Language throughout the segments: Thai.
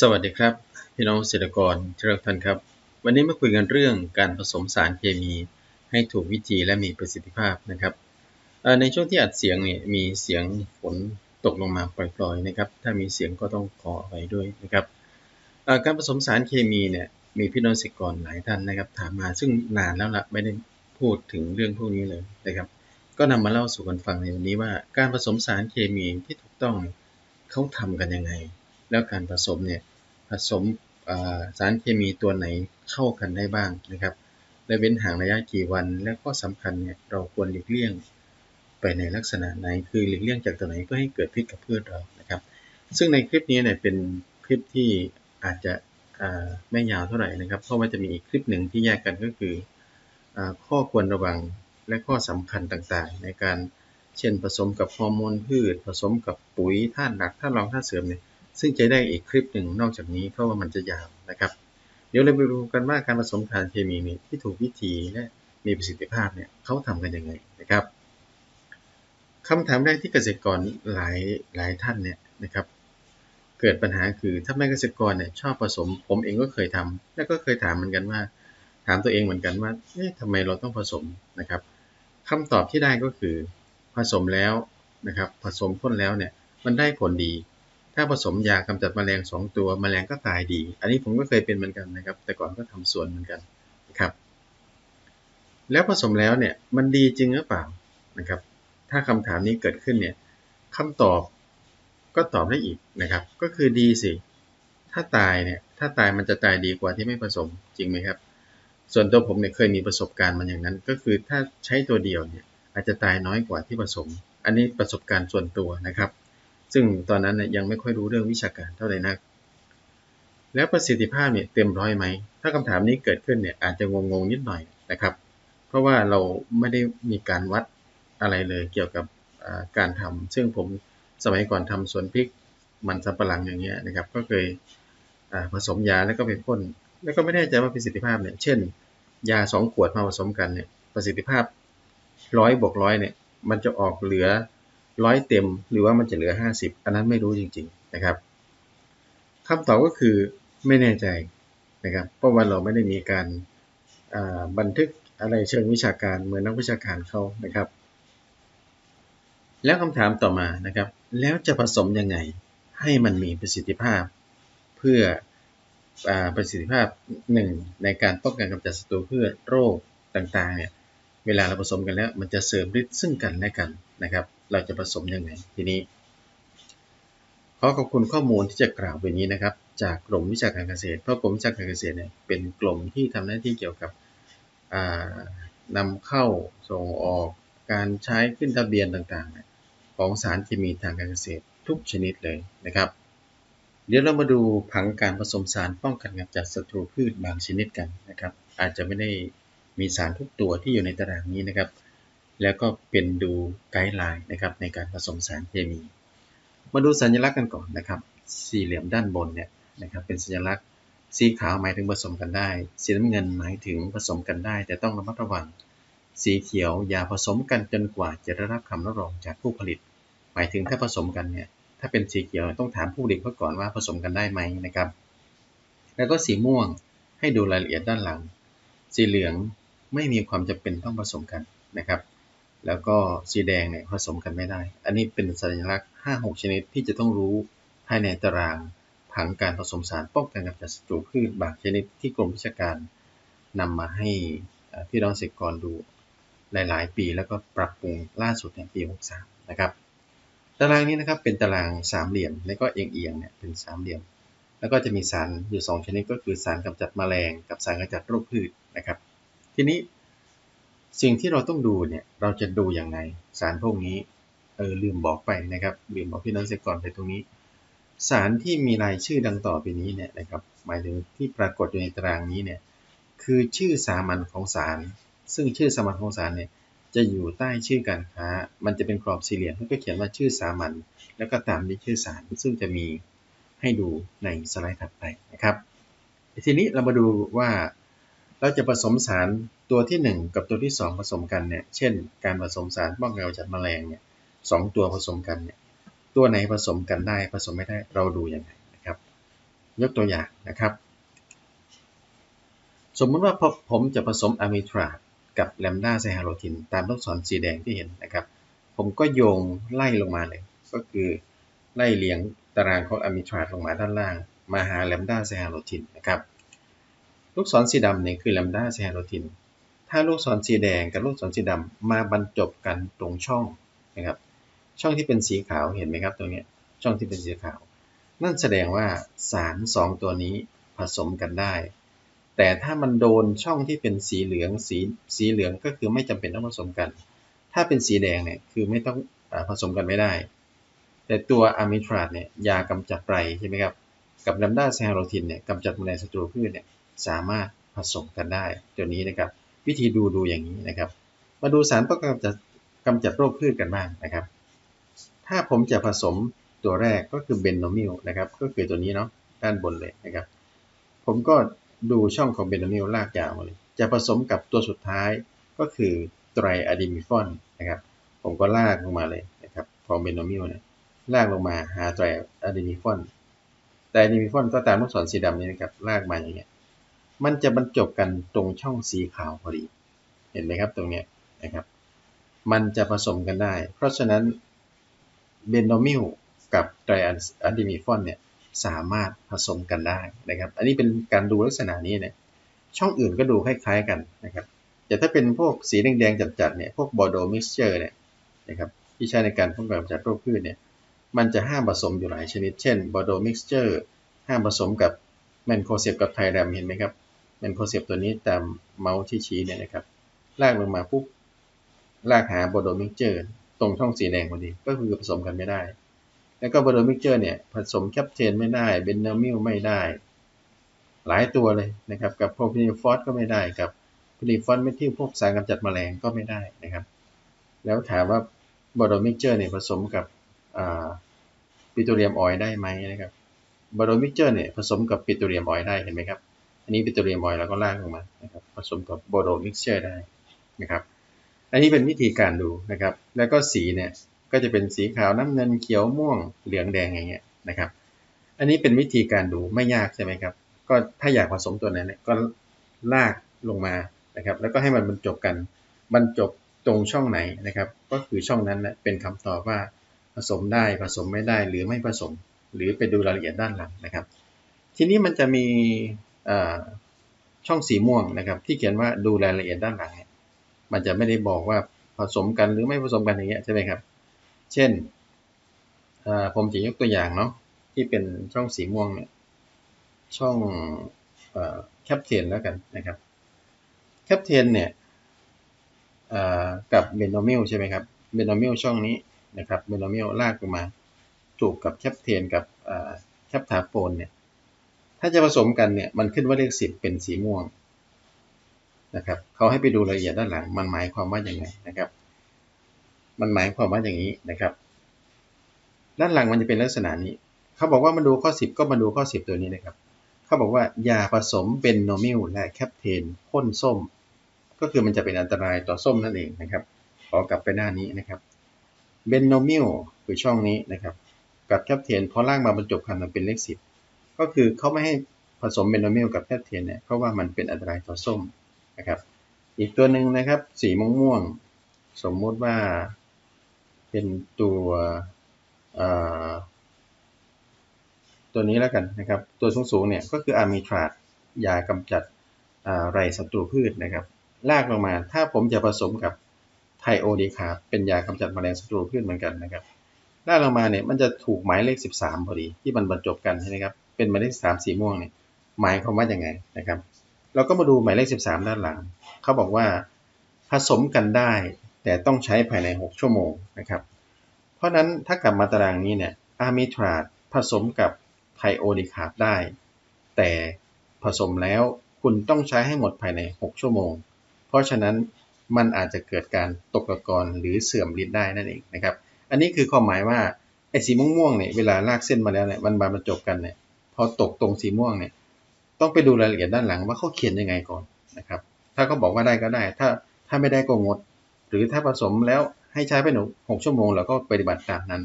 สวัสดีครับ พี่น้องเกษตรกรที่รักท่านครับ วันนี้มาคุยกันเรื่องการผสมสารเคมีให้ถูกวิธีและมีประสิทธิภาพนะครับในช่วงที่อัดเสียงเนี่ยมีเสียงฝนตกลงมาปล่อยๆนะครับ ถ้ามีเสียงก็ต้องขอไว้ด้วยนะครับการผสมสารเคมีเนี่ยมีพี่น้องเกษตรกรหลายท่านนะครับ ถามมาซึ่งนานแล้วละไม่ได้พูดถึงเรื่องพวกนี้เลยนะครับ ก็นำมาเล่าสู่กันฟังในวันนี้ว่าการผสมสารเคมีที่ถูกต้องเขาทำกันยังไง แล้วการผสมเนี่ย สมสารเคมีตัวไหนเข้ากันได้บ้างนะครับและเว้นห่างระยะกี่วัน และข้อสำคัญเนี่ยเราควรหลีกเลี่ยงไปในลักษณะไหน คือหลีกเลี่ยงจากตัวไหนเพื่อให้เกิดพิษกับพืชเรานะครับ ซึ่งในคลิปนี้เนี่ยเป็นคลิปที่อาจจะไม่ยาวเท่าไหร่นะครับ เพราะว่าจะมีอีกคลิปหนึ่งที่แยกกันก็คืออข้อควรระวังและข้อสำคัญต่างๆ ในการเช่นผสมกับฮอร์โมนพืช ผสมกับปุ๋ยธาตุหนักธาตุรองธาตุเสริมเนี่ย ซึ่งจะได้อีกคลิปหนึ่งนอกจากนี้เพราะว่ามันจะยาวนะครับ เดี๋ยวเราไปดูกันว่าการผสมสารเคมีนี่ที่ถูกวิธีและมีประสิทธิภาพเนี่ยเขาทำกันยังไงนะครับคำถามแรกที่เกษตรกรหลายหลายท่านเนี่ยนะครับ เกิดปัญหาคือถ้าไม่เกษตรกรเนี่ยชอบผสม ผมเองก็เคยทำแล้วก็เคยถามเหมือนกันว่า ถามตัวเองเหมือนกันว่าเอ๊ะทำไมเราต้องผสมนะครับคำตอบที่ได้ก็คือผสมแล้วนะครับ ผสมพ่นแล้วเนี่ยมันได้ผลดี ถ้าผสมยากำจัดแมลงสองตัวแมลงก็ตายดี อันนี้ผมก็เคยเป็นเหมือนกันนะครับ แต่ก่อนก็ทำสวนเหมือนกันนะครับ แล้วผสมแล้วเนี่ยมันดีจริงหรือเปล่านะครับ ถ้าคำถามนี้เกิดขึ้นเนี่ยคำตอบก็ตอบได้อีกนะครับ ก็คือดีสิ ถ้าตายเนี่ยถ้าตายมันจะตายดีกว่าที่ไม่ผสมจริงไหมครับ ส่วนตัวผมเนี่ยเคยมีประสบการณ์มันอย่างนั้น ก็คือถ้าใช้ตัวเดียวเนี่ยอาจจะตายน้อยกว่าที่ผสม อันนี้ประสบการณ์ส่วนตัวนะครับ ซึ่งตอนนั้นยังไม่ค่อยรู้เรื่องวิชาการเท่าไหร่นัก แล้วประสิทธิภาพเนี่ยเต็มร้อยไหม ถ้าคำถามนี้เกิดขึ้นเนี่ยอาจจะงงๆนิดหน่อยนะครับ เพราะว่าเราไม่ได้มีการวัดอะไรเลยเกี่ยวกับการทำซึ่งผมสมัยก่อนทำสวนพริกมันสำปะหลังอย่างเงี้ยนะครับ ก็เคยผสมยาแล้วก็ไปพ่น แล้วก็ไม่แน่ใจว่าประสิทธิภาพเนี่ย เช่น ยาสองขวดมาผสมกันเนี่ย ประสิทธิภาพร้อยบวกร้อยเนี่ย มันจะออกเหลือ ร้อยเต็มหรือว่ามันจะเหลือ 50 อันนั้นไม่รู้จริง ๆนะครับคำตอบก็คือไม่แน่ใจนะครับ เพราะว่าเราไม่ได้มีการบันทึกอะไรเชิงวิชาการเหมือนนักวิชาการเขานะครับ แล้วคำถามต่อมานะครับ แล้วจะผสมยังไงให้มันมีประสิทธิภาพ เพื่ออประสิทธิภาพหนึ่งในการป้องกันกำจัดศัตรูพืชโรคต่างๆเนี่ยเวลาเราผสมกันแล้วมันจะเสริมฤทธิ์ซึ่งกันและกันนะครับ เราจะผสมยังไงทีนี้ ขอขอบคุณข้อมูลที่จะกล่าวไปนี้นะครับ จากกรมวิชาการเกษตร เพราะกรมวิชาการเกษตรเนี่ยเป็นกลมที่ทำหน้าที่เกี่ยวกับนำเข้าส่งออกการใช้ขึ้นทะเบียนต่างๆ ของสารเคมีทางการเกษตรทุกชนิดเลยนะครับ เดี๋ยวเรามาดูผังการผสมสารป้องกันกำจัดศัตรูพืชบางชนิดกันนะครับ อาจจะไม่ได้มีสารทุกตัวที่อยู่ในตารางนี้นะครับ แล้วก็เป็นดูไกด์ไลน์นะครับในการผสมสารเคมี มาดูสัญลักษณ์กันก่อนนะครับ สี่เหลี่ยมด้านบนเนี่ยนะครับเป็นสัญลักษณ์สีขาวหมายถึงผสมกันได้ สีน้ำเงินหมายถึงผสมกันได้ แต่ต้องระมัดระวัง สีเขียวอย่าผสมกันจนกว่าจะได้รับคำรับรองจากผู้ผลิต หมายถึงถ้าผสมกันเนี่ยถ้าเป็นสีเขียวต้องถามผู้ผลิตก่อนว่าผสมกันได้ไหมนะครับ แล้วก็สีม่วงให้ดูรายละเอียดด้านหลัง สีเหลืองไม่มีความจำเป็นต้องผสมกันนะครับ แล้วก็สีแดงเนี่ยผสมกันไม่ได้ อันนี้เป็นสัญลักษณ์ 5-6 ชนิดที่จะต้องรู้ภายในตารางผังการผสมสารป้องกันกำจัดศัตรูพืชบางชนิดที่กรมวิชาการนำมาให้พี่น้องเกษตรกรดูหลาย ๆ ปีแล้วก็ปรับปรุงล่าสุดในปี 63 นะครับ ตารางนี้นะครับเป็นตารางสามเหลี่ยมแล้วก็เอียงๆเนี่ยเป็นสามเหลี่ยม แล้วก็จะมีสารอยู่ 2 ชนิดก็คือสารกำจัดแมลง กับสารกำจัดโรคพืชนะครับ ทีนี้ สิ่งที่เราต้องดูเนี่ยเราจะดูอย่างไรสารพวกนี้เออลืมบอกไปนะครับลืมบอกพี่น้องเสียก่อนไปตรงนี้ สารที่มีรายชื่อดังต่อไปนี้เนี่ยนะครับหมายถึงที่ปรากฏอยู่ในตารางนี้เนี่ยคือชื่อสามัญของสาร ซึ่งชื่อสามัญของสารเนี่ยจะอยู่ใต้ชื่อการค้า มันจะเป็นกรอบสี่เหลี่ยมแล้วก็เขียนว่าชื่อสามัญแล้วก็ตามด้วยชื่อสารซึ่งจะมีให้ดูในสไลด์ถัดไปนะครับ ทีนี้เรามาดูว่า เราจะผสมสารตัวที่ 1 กับตัวที่ 2 ผสมกันเนี่ย เช่น การผสมสารป้องกันกำจัดแมลงเนี่ยสตัวผสมกันเนี่ย ตัวไหนผสมกันได้ผสมไม่ได้เราดูยังไงนะครับ ยกตัวอย่างนะครับ สมมติว่าผมจะผสมอะมิทรากับแลมดาไซฮาโลทิน ตามลูกศรสีแดงที่เห็นนะครับ ผมก็โยงไล่ลงมาเลย ก็คือไล่เลียงตารางของอะมิทราลงมาด้านล่าง มาหาแลมดาไซฮาโลทินนะครับ ลูกศรสีดำเนี่ยคือแลมดาไซฮาโลทิน ถ้าลูกศรสีแดงกับลูกศรสีดำมาบรรจบกันตรงช่องนะครับ ช่องที่เป็นสีขาวเห็นไหมครับตรงนี้ช่องที่เป็นสีขาว นั่นแสดงว่าสารสองตัวนี้ผสมกันได้ แต่ถ้ามันโดนช่องที่เป็นสีเหลืองสีสีเหลืองก็คือไม่จำเป็นต้องผสมกัน ถ้าเป็นสีแดงเนี่ยคือไม่ต้องอผสมกันไม่ได้ แต่ตัวอะมิทราดเนี่ยยากำจัดไรใช่ไหมครับกับลัมดาไซฮาโรทินเนี่ยกำจัดแมลงศัตรูพืชเนี่ย สามารถผสมกันได้ตัวนี้นะครับ วิธีดูดูอย่างนี้นะครับ มาดูสารป้องกันกำจัดกำจัดโรคพืชกันบ้างนะครับ ถ้าผมจะผสมตัวแรกก็คือเบนโนมิลนะครับ ก็คือตัวนี้เนาะด้านบนเลยนะครับ ผมก็ดูช่องของเบนโนมิลลากยาวมาเลยจะผสมกับตัวสุดท้ายก็คือไตรอะดีมิฟอนนะครับ ผมก็ลากลงมาเลยนะครับของเบนโนมิลเนี่ยลากลงมาหาไตรอะดีมิฟอนไตรอะดีมิฟอนก็ตามลูกศรสีดำนี้นะครับลากมาอย่างเงี้ย มันจะบรรจบกันตรงช่องสีขาวพอดี เห็นไหมครับตรงเนี้ยนะครับ มันจะผสมกันได้ เพราะฉะนั้นเบนโนมิลกับไตรอะดีมิฟอนเนี่ยสามารถผสมกันได้นะครับ อันนี้เป็นการดูลักษณะนี้เนี่ยช่องอื่นก็ดูคล้ายๆกันนะครับ แต่ถ้าเป็นพวกสีแดงๆจัดๆเนี่ยพวกบอโดมิกซ์เจอร์เนี่ยนะครับที่ใช้ในการป้องกันจัดโรคพืชเนี่ยมันจะห้ามผสมอยู่หลายชนิด เช่นบอโดมิกซ์เจอร์ห้ามผสมกับแมนโคเซปกับไทแรมเห็นไหมครับ แมนโคเซปตัวนี้ตามเมาส์ที่ชี้เนี่ยนะครับ ลากลงมาปุ๊บ ลากหาบอร์โดมิกเจอร์ ตรงช่องสีแดงพอดี ก็คือผสมกันไม่ได้ แล้วก็บรอมิกเจอร์เนี่ย ผสมแคปเทนไม่ได้เบนเนมิลไม่ได้ หลายตัวเลยนะครับ กับโพรพินิฟอสก็ไม่ได้ กับพินิฟอสเมทิลพวกสารกำจัดแมลงก็ไม่ได้นะครับ แล้วถามว่าบรอมิกเจอร์เนี่ยผสมกับปิโตรเลียมออยได้ไหมนะครับบรอมิกเจอร์เนี่ยผสมกับปิโตรเลียมออยได้เห็นไหมครับ อันนี้ปิโตรเลียมออยล์เราก็ลากลงมานะครับผสมกับบรอมิกเจอร์ได้นะครับอันนี้เป็นวิธีการดูนะครับ แล้วก็สีเนี่ยก็จะเป็นสีขาวน้ำเงินเขียวม่วงเหลืองแดงอย่างเงี้ยนะครับ อันนี้เป็นวิธีการดูไม่ยากใช่ไหมครับ ก็ถ้าอยากผสมตัวนั้นเนี่ยก็ลากลงมานะครับ แล้วก็ให้มันบรรจบกันบรรจบตรงช่องไหนนะครับ ก็คือช่องนั้นนะเป็นคำตอบว่าผสมได้ผสมไม่ได้หรือไม่ผสม หรือไปดูรายละเอียดด้านหลังนะครับ ทีนี้มันจะมี ช่องสีม่วงนะครับ ที่เขียนว่าดูรายละเอียดด้านหลังมันจะไม่ได้บอกว่าผสมกันหรือไม่ผสมกันอย่างเงี้ยใช่ไหมครับ เช่นผมจะยกตัวอย่างเนาะที่เป็นช่องสีม่วงเนี่ยช่องแคปเทนแล้วกันนะครับแคปเทนเนี่ยกับเบนโนมิลใช่ไหมครับเบนโนมิลช่องนี้นะครับเบนโนมิลลากลงมาจูบกับแคปเทนกับแคปทาโฟนเนี่ย ถ้าจะผสมกันเนี่ยมันขึ้นว่าเลขสิบเป็นสีม่วงนะครับเขาให้ไปดูรายละเอียดด้านหลัง มันหมายความว่าอย่างไงนะครับ มันหมายความว่าอย่างนี้นะครับ ด้านหลังมันจะเป็นลักษณะนี้เขาบอกว่ามาดูข้อ 10 ก็มาดูข้อ 10 ตัวนี้นะครับเขาบอกว่ายาผสมเบนโนมิลและแคปเทนพ่นส้ม ก็คือมันจะเป็นอันตรายต่อส้มนั่นเองนะครับขอกลับไปหน้านี้นะครับเบนโนมิลคือช่องนี้นะครับ กับแคปเทนพอล่างมาบรรจบกันมันเป็นเลขสิบ ก็คือเขาไม่ให้ผสมเบนโนมิลกับแคปเทนเนี่ยเพราะว่ามันเป็นอันตรายต่อส้มนะครับ อีกตัวหนึ่งนะครับ สีม่วงสมมติว่าเป็นตัวตัวนี้แล้วกันนะครับ ตัวสูงๆเนี่ยก็คืออะมิทราดยากำจัดไรศัตรูพืชนะครับลากลงมา ถ้าผมจะผสมกับไทโอดีคาเป็นยากำจัดแมลงศัตรูพืชเหมือนกันนะครับลากลงมาเนี่ยมันจะถูกหมายเลข 13 พอดี ที่มันบรรจบกันใช่ไหมครับ เป็นหมายเลข3สีม่วงเนี่ยหมายความว่าอย่างไงนะครับ เราก็มาดูหมายเลข13ด้านหลัง เขาบอกว่าผสมกันได้ แต่ต้องใช้ภายใน 6 ชั่วโมงนะครับ เพราะนั้นถ้ากลับมาตารางนี้เนี่ยอะมิทราดผสมกับไทโอดีคาร์บได้ แต่ผสมแล้วคุณต้องใช้ให้หมดภายใน 6 ชั่วโมง เพราะฉะนั้นมันอาจจะเกิดการตกตะกอนหรือเสื่อมฤทธิ์ได้นั่นเองนะครับ อันนี้คือความหมายว่าไอ้สีม่วงๆเนี่ยเวลาลากเส้นมาแล้วเนี่ยมันมาบรรจบกันเนี่ย พอตกตรงสีม่วงเนี่ย ต้องไปดูรายละเอียดด้านหลังว่าเขาเขียนยังไงก่อนนะครับ ถ้าเขาบอกว่าได้ก็ได้ ถ้าถ้าไม่ได้ก็งด หรือถ้าผสมแล้วให้ใช้ไปหนึ่งหกชั่วโมงแล้วก็ปฏิบัติตามนั้น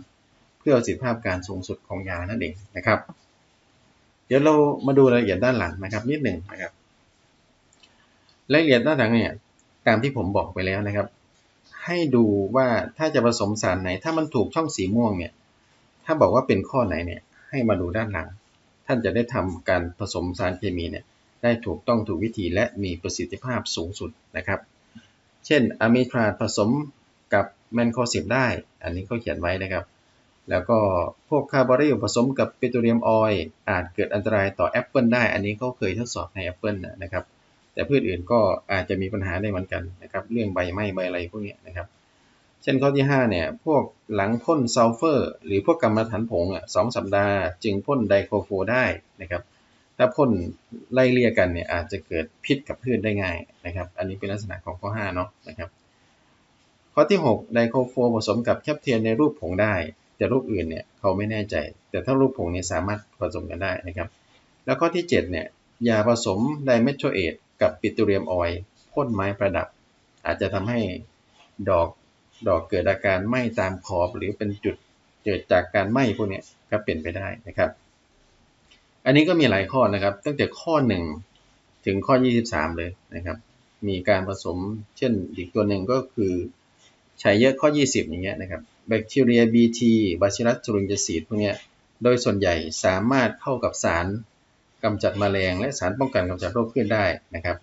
เพื่อประสิทธิภาพการสูงสุดของยานั่นเองนะครับ เดี๋ยวเรามาดูรายละเอียดด้านหลังนะครับ นิดหนึ่งนะครับ รายละเอียดด้านหลังเนี่ยตามที่ผมบอกไปแล้วนะครับ ให้ดูว่าถ้าจะผสมสารไหน ถ้ามันถูกช่องสีม่วงเนี่ย ถ้าบอกว่าเป็นข้อไหนเนี่ย ให้มาดูด้านหลัง ท่านจะได้ทำการผสมสารเคมีเนี่ยได้ถูกต้องถูกวิธีและมีประสิทธิภาพสูงสุดนะครับ เช่นอะมิทราผสมกับแมนโคสิบได้ อันนี้ก็เขียนไว้นะครับ แล้วก็พวกคาร์บอริลผสมกับปิโตรเลียมออยล์อาจเกิดอันตรายต่อแอปเปิลได้ อันนี้เขาเคยทดสอบในแอปเปิลนะครับ แต่พืชอื่นก็อาจจะมีปัญหาได้เหมือนกันนะครับ เรื่องใบไหม้ใบอะไรพวกนี้นะครับ ช่นข้อที่ 5 เนี่ย พวกหลังพ่นซัลเฟอร์ หรือพวกกรรมฐานผงอะสองสัปดาห์ จึงพ่นไดโคโฟได้นะครับ ถ้าพ่นไล่เลี่ยกันเนี่ยอาจจะเกิดพิษกับพืชได้ง่ายนะครับ อันนี้เป็นลักษณะของข้อ5เนาะนะครับข้อที่ 6 ไดโคโฟผสมกับแคปเทียนในรูปผงได้ แต่รูปอื่นเนี่ยเขาไม่แน่ใจ แต่ถ้ารูปผงเนี่ยสามารถผสมกันได้นะครับ แล้วข้อที่ 7 เนี่ยยาผสมไดเมทโทเอทกับปิโตรเลียมออยล์พ่นไม้ประดับ อาจจะทำให้ดอก ดอกเกิดอาการไหม้ตามขอบหรือเป็นจุดเกิดจากการไหม้พวกนี้ก็เป็นไปได้นะครับ อันนี้ก็มีหลายข้อนะครับ ตั้งแต่ข้อ 1 ถึงข้อ 23 เลยนะครับ มีการผสมเช่นอีกตัวหนึ่งก็คือใช้เยอะข้อ 20 อย่างเงี้ยนะครับแบคทีเรีย BT บาซิลัสจุลินทรีย์พวกนี้โดยส่วนใหญ่สามารถเข้ากับสารกำจัดมแมลง และสารป้องกันกำจัดโรคพืชได้นะครับ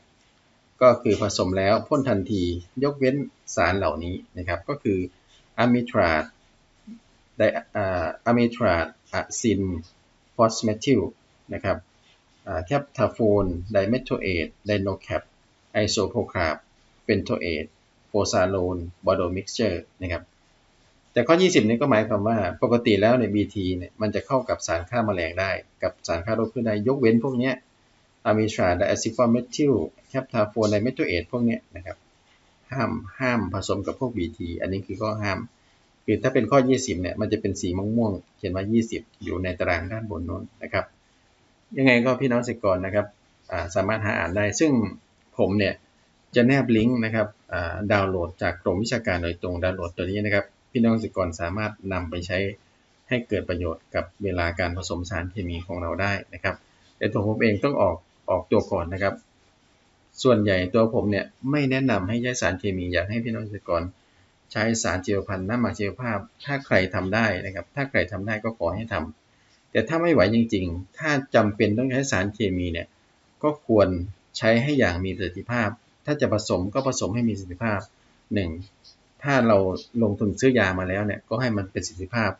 ก็คือผสมแล้วพ่นทันทียกเว้นสารเหล่านี้นะครับ ก็คืออะมิทราดไดอะมิทราดอะซินฟอสเมทิลนะครับแคปทาโฟนไดเมทโทเอทไดโนแคปไอโซโพคาบเฟนโทเอทโฟซาโลนบอโดมิกเจอร์นะครับแต่ข้อ 20 นี้ก็หมายความว่าปกติแล้วใน BT เนี่ยมันจะเข้ากับสารฆ่าแมลงได้ กับสารฆ่าโรคพืชได้ยกเว้นพวกนี้อะมิทราไดอะซิฟอร์เมทิล แคปทาโฟนไดเมทโทเอทพวกนี้นะครับ ห้ามห้ามผสมกับพวก BT อันนี้คือข้อห้ามคือถ้าเป็นข้อ 20เนี่ยมันจะเป็นสีม่วงๆเขียนว่า 20 อยู่ในตารางด้านบนโน้นนะครับ ยังไงก็พี่น้องสิกรนะครับสามารถหาอ่านได้ซึ่งผมเนี่ยจะแนบลิงก์นะครับดาวน์โหลดจากกรมวิชาการโดยตรงดาวน์โหลดตัวนี้นะครับ พี่น้องเกษตรกรสามารถนำไปใช้ให้เกิดประโยชน์กับเวลาการผสมสารเคมีของเราได้นะครับแต่ตัวผมเองต้องออกออกตัวก่อนนะครับ ส่วนใหญ่ตัวผมเนี่ยไม่แนะนำให้ใช้สารเคมีอยากให้พี่น้องเกษตรกร ใช้สารเจียวพันธุ์น้ำหมักเจียวภาพ ถ้าใครทำได้นะครับ ถ้าใครทำได้ก็ขอให้ทำแต่ถ้าไม่ไหวจริง ๆ ถ้าจำเป็นต้องใช้สารเคมีเนี่ยก็ควรใช้ให้อย่างมีประสิทธิภาพ ถ้าจะผสมก็ผสมให้มีประสิทธิภาพ 1. ถ้าเราลงทุนซื้อยามาแล้วเนี่ยก็ให้มันเป็นประสิทธิภาพ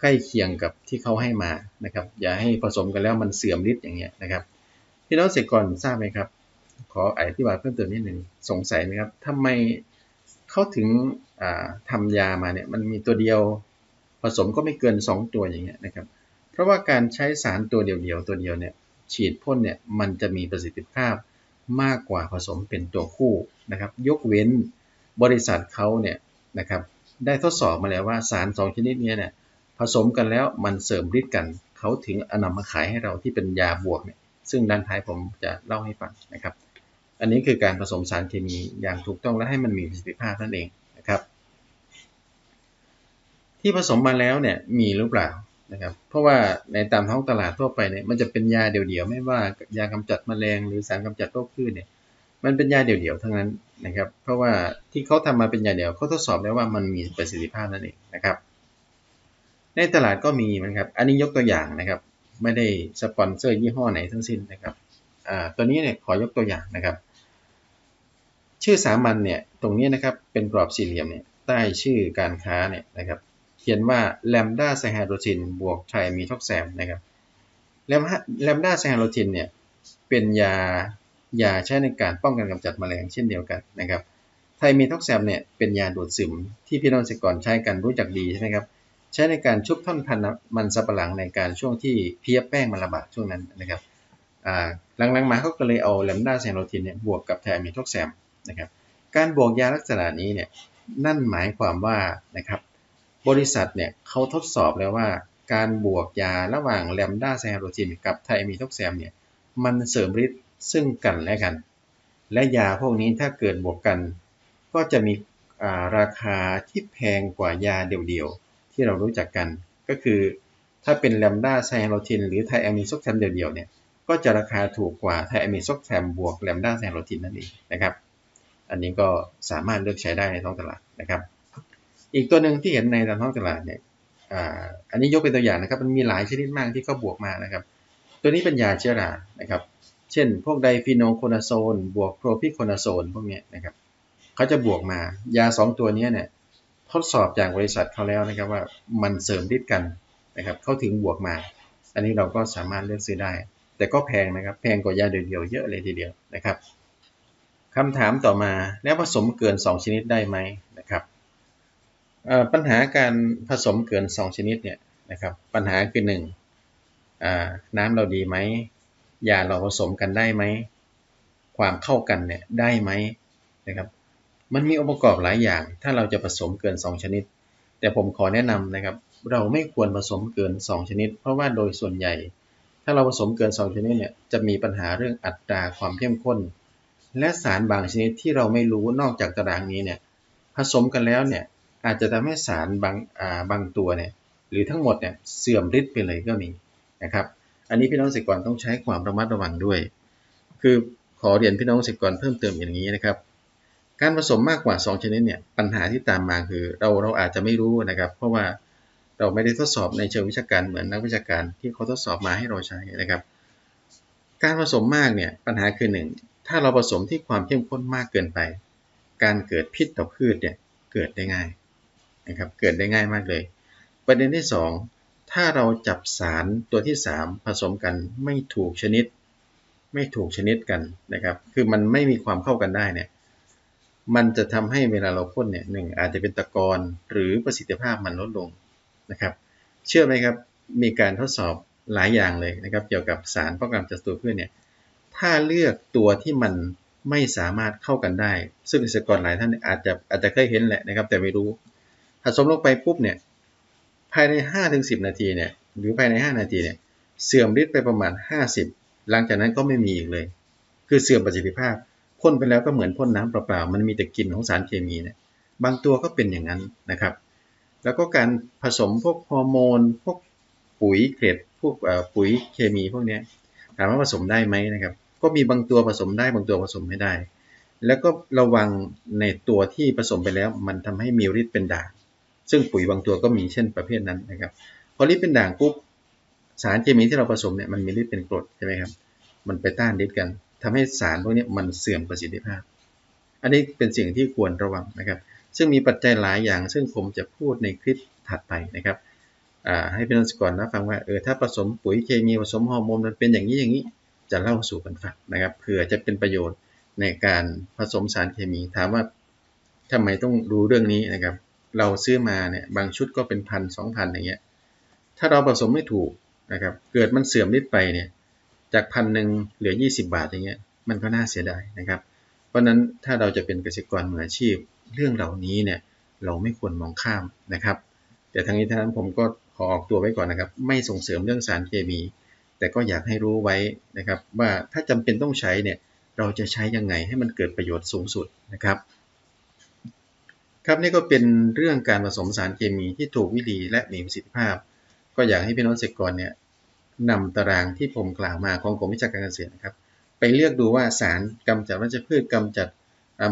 ใกล้เคียงกับที่เขาให้มานะครับอย่าให้ผสมกันแล้วมันเสื่อมฤทธิ์อย่างเงี้ยนะครับพี่น้องเสกก่อนทราบไหมครับ ขออธิบายเพิ่มเติมนิดหนึ่งสงสัยไหมครับทำไมเขาถึงทำยามาเนี่ยมันมีตัวเดียวผสมก็ไม่เกิน 2 ตัวอย่างเงี้ยนะครับ เพราะว่าการใช้สารตัวเดียวๆตัวเดียวเนี่ยฉีดพ่นเนี่ยมันจะมีประสิทธิภาพมากกว่าผสมเป็นตัวคู่นะครับ ยกเว้นบริษัทเขาเนี่ยนะครับได้ทดสอบมาแล้วว่าสารสองชนิดนี้เนี่ยผสมกันแล้วมันเสริมฤทธิ์กัน เขาถึงอนำมาขายให้เราที่เป็นยาบวกเนี่ยซึ่งด้านท้ายผมจะเล่าให้ฟังนะครับ อันนี้คือการผสมสารเคมีอย่างถูกต้องและให้มันมีประสิทธิภาพนั่นเองนะครับ ที่ผสมมาแล้วเนี่ยมีหรือเปล่านะครับ เพราะว่าในตามท้องตลาดทั่วไปเนี่ยมันจะเป็นยาเดี่ยวๆไม่ว่ายากำจัดแมลงหรือสารกำจัดโรคพืชเนี่ยมันเป็นยาเดี่ยวๆทั้งนั้นนะครับ เพราะว่าที่เขาทำมาเป็นยาเดี่ยวเขาทดสอบแล้วว่ามันมีประสิทธิภาพนั่นเองนะครับ ในตลาดก็มีนะครับ อันนี้ยกตัวอย่างนะครับ ไม่ได้สปอนเซอร์ยี่ห้อไหนทั้งสิ้นนะครับอ่าตัวนี้เนี่ยขอยกตัวอย่างนะครับ ชื่อสามัญเนี่ยตรงนี้นะครับเป็นกรอบสี่เหลี่ยมเนี่ยใต้ชื่อการค้าเนี่ยนะครับเขียนว่าแลมดาไซฮาโดซินบวกไทมีท็อกแซมนะครับแลมดาไซฮาโดซินเนี่ยเป็นยายาใช้ในการป้องกันกำจัดแมลงเช่นเดียวกันนะครับไทมีท็อกแซมเนี่ยเป็นยาดูดซึมที่พี่น้องเกษตรกรใช้กันรู้จักดีใช่ไหมครับใช้ในการชุบท่อนพันธุ์มันสับปะหลังในการช่วงที่เพี้ยแป้งมันระบาดช่วงนั้นนะครับหลังๆมาเขาก็เลยเอาแลมดาแซนโรทินเนี่ยบวกกับไทมีท็อกแซม นะครับการบวกยาลักษณะนี้เนี่ยนั่นหมายความว่านะครับบริษัทเนี่ยเขาทดสอบแล้วว่าการบวกยาระหว่างแลมดาไซฮาโรทินกับไทมีท็อกแซมเนี่ยมันเสริมฤทธิ์ซึ่งกันและกัน และยาพวกนี้ถ้าเกิดบวกกัน ก็จะมีราคาที่แพงกว่ายาเดี่ยวๆ ที่เรารู้จักกัน ก็คือถ้าเป็นแลมด้าไซโฮทินหรือไทอะมิโซแคมเดียวๆเนี่ยก็จะราคาถูกกว่าไทอะมิโซแคมบวกแลมด้าไซโฮทินนั่นเองนะครับ อันนี้ก็สามารถเลือกใช้ได้ในท้องตลาดนะครับ อีกตัวหนึ่งที่เห็นในตามท้องตลาดเนี่ยอันนี้ยกเป็นตัวอย่างนะครับ มันมีหลายชนิดมากที่เขาบวกมานะครับ ตัวนี้เป็นยาเชื้อรานะครับ เช่น พวกไดฟีโนโคนาโซน บวกโพรพิโคนาโซนพวกนี้นะครับเขาจะบวกมายา 2 ตัวนี้เนี่ยทดสอบจากบริษัทเขาแล้วนะครับว่ามันเสริมฤทธิ์กันนะครับเขาถึงบวกมา อันนี้เราก็สามารถเลือกซื้อได้ แต่ก็แพงนะครับ แพงกว่ายาเดียวๆเยอะเลยทีเดียวนะครับ คำถามต่อมาแล้วผสมเกิน 2 ชนิดได้ไหมนะครับปัญหาการผสมเกิน 2 ชนิดเนี่ยนะครับปัญหาคือ1น้ำเราดีไหมยาเราผสมกันได้ไหมความเข้ากันเนี่ยได้ไหมนะครับมันมีองค์ประกอบหลายอย่าง ถ้าเราจะผสมเกิน 2 ชนิด แต่ผมขอแนะนำนะครับ เราไม่ควรผสมเกิน 2 ชนิด เพราะว่าโดยส่วนใหญ่ ถ้าเราผสมเกิน 2 ชนิดเนี่ยจะมีปัญหาเรื่องอัตราความเข้มข้น และสารบางชนิดที่เราไม่รู้นอกจากตารางนี้เนี่ยผสมกันแล้วเนี่ยอาจจะทำให้สารบางบางตัวเนี่ยหรือทั้งหมดเนี่ยเสื่อมฤทธิ์ไปเลยก็มีนะครับ อันนี้พี่น้องสิกรต้องใช้ความระมัดระวังด้วย คือขอเรียนพี่น้องสิกรเพิ่มเติมอย่างนี้นะครับ การผสมมากกว่า 2 ชนิดเนี่ยปัญหาที่ตามมาคือเราเราอาจจะไม่รู้นะครับ เพราะว่าเราไม่ได้ทดสอบในเชิงวิชาการเหมือนนักวิชาการที่เขาทดสอบมาให้เราใช้นะครับ การผสมมากเนี่ยปัญหาคือ 1 ถ้าเราผสมที่ความเข้มข้นมากเกินไป การเกิดพิษต่อพืชเนี่ยเกิดได้ง่ายนะครับเกิดได้ง่ายมากเลย ประเด็นที่ 2 ถ้าเราจับสารตัวที่ 3 ผสมกันไม่ถูกชนิด ไม่ถูกชนิดกันนะครับ คือมันไม่มีความเข้ากันได้เนี่ยมันจะทำให้เวลาเราพ่นเนี่ยหนึ่งอาจจะเป็นตะกอนหรือประสิทธิภาพมันลดลงนะครับ เชื่อไหมครับมีการทดสอบหลายอย่างเลยนะครับ เกี่ยวกับสารป้องกันศัตรูพืชเนี่ย ถ้าเลือกตัวที่มันไม่สามารถเข้ากันได้ ซึ่งเกษตรกรหลายท่านอาจจะอาจจะเคยเห็นแหละนะครับ แต่ไม่รู้ผสมลงไปปุ๊บเนี่ยภายใน 5-10 นาทีเนี่ยหรือภายใน 5 นาทีเนี่ยเสื่อมฤทธิ์ไปประมาณ 50 หลังจากนั้นก็ไม่มีอีกเลย คือเสื่อมประสิทธิภาพพ่นไปแล้วก็เหมือนพ่นน้ำเปล่าๆมันมีแต่กลิ่นของสารเคมีเนี่ยบางตัวก็เป็นอย่างนั้นนะครับ แล้วก็การผสมพวกฮอร์โมนพวกปุ๋ยเกรดพวกปุ๋ยเคมีพวกนี้ถามว่าผสมได้ไหมนะครับ ก็มีบางตัวผสมได้บางตัวผสมไม่ได้ แล้วก็ระวังในตัวที่ผสมไปแล้ว มันทำให้มีฤทธิ์เป็นด่าง ซึ่งปุ๋ยบางตัวก็มีเช่นประเภทนั้นนะครับ พอฤทธิ์เป็นด่างปุ๊บสารเคมีที่เราผสมเนี่ยมันมีฤทธิ์เป็นกรดใช่ไหมครับ มันไปต้านฤทธิ์กันทำให้สารพวกนี้มันเสื่อมประสิทธิภาพ อันนี้เป็นสิ่งที่ควรระวังนะครับ ซึ่งมีปัจจัยหลายอย่าง ซึ่งผมจะพูดในคลิปถัดไปนะครับให้พี่น้องสกอรนะฟังว่าเออถ้าผสมปุ๋ยเคมีผสมฮอร์โมนมันเป็นอย่างนี้อย่างนี้ จะเล่าสู่กันฟังนะครับเผื่อจะเป็นประโยชน์ในการผสมสารเคมี ถามว่าทำไมต้องรู้เรื่องนี้นะครับ เราซื้อมาเนี่ยบางชุดก็เป็นพันสองพันอย่างเงี้ยถ้าเราผสมไม่ถูกนะครับ เกิดมันเสื่อมฤทธิ์ไปเนี่ยจากพันหนึ่งเหลือ 20 บาทอย่างเงี้ยมันก็น่าเสียดายนะครับ เพราะนั้นถ้าเราจะเป็นเกษตรกรมืออาชีพ เรื่องเหล่านี้เนี่ยเราไม่ควรมองข้ามนะครับ แต่ทั้งนี้ทั้งนั้นผมก็ขอออกตัวไว้ก่อนนะครับ ไม่ส่งเสริมเรื่องสารเคมี แต่ก็อยากให้รู้ไว้นะครับว่าถ้าจำเป็นต้องใช้เนี่ยเราจะใช้ยังไงให้มันเกิดประโยชน์สูงสุดนะครับ ครับนี่ก็เป็นเรื่องการผสมสารเคมีที่ถูกวิธีและมีประสิทธิภาพ ก็อยากให้พี่น้องเกษตรกรเนี่ยนำตารางที่ผมกล่าวมาของกรมวิชาการเกษตรนะครับ ไปเลือกดูว่าสารกำจัดวัชพืชกำจัด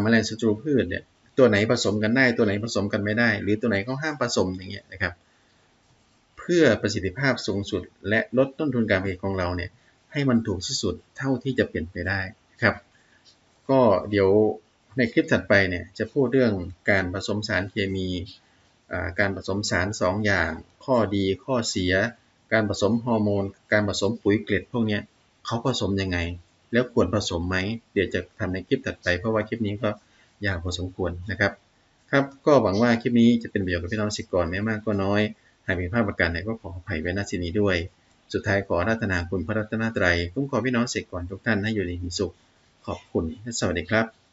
แมลงศัตรูพืชเนี่ยตัวไหนผสมกันได้ตัวไหนผสมกันไม่ได้ หรือตัวไหนเขาห้ามผสมอย่างเงี้ยนะครับ พื่อประสิทธิภาพสูงสุด และลดต้นทุนการผลิตของเราเนี่ยให้มันถูกที่สุดเท่าที่จะเปลี่ยนไปได้ครับ ก็เดี๋ยวในคลิปถัดไปเนี่ยจะพูดเรื่องการผสมสารเคมีการผสมสาร 2 อย่าง ข้อดีข้อเสีย การผสมฮอร์โมน การผสมปุ๋ยเกล็ดพวกนี้เขาผสมยังไง แล้วควรผสมไหม เดี๋ยวจะทำในคลิปถัดไป เพราะว่าคลิปนี้ก็ยาวพอสมควรนะครับ ครับ ก็หวังว่าคลิปนี้จะเป็นประโยชน์กับพี่น้องสิกรไม่มากก็น้อย หากมีภาพประการใดก็ขออภัยไว้ณที่นี้ด้วย สุดท้ายขอรัตนาคุณพระรัตนตรัยคุ้มครองพี่น้องเสกก่อนทุกท่านให้อยู่ในมีสุข ขอบคุณและสวัสดีครับ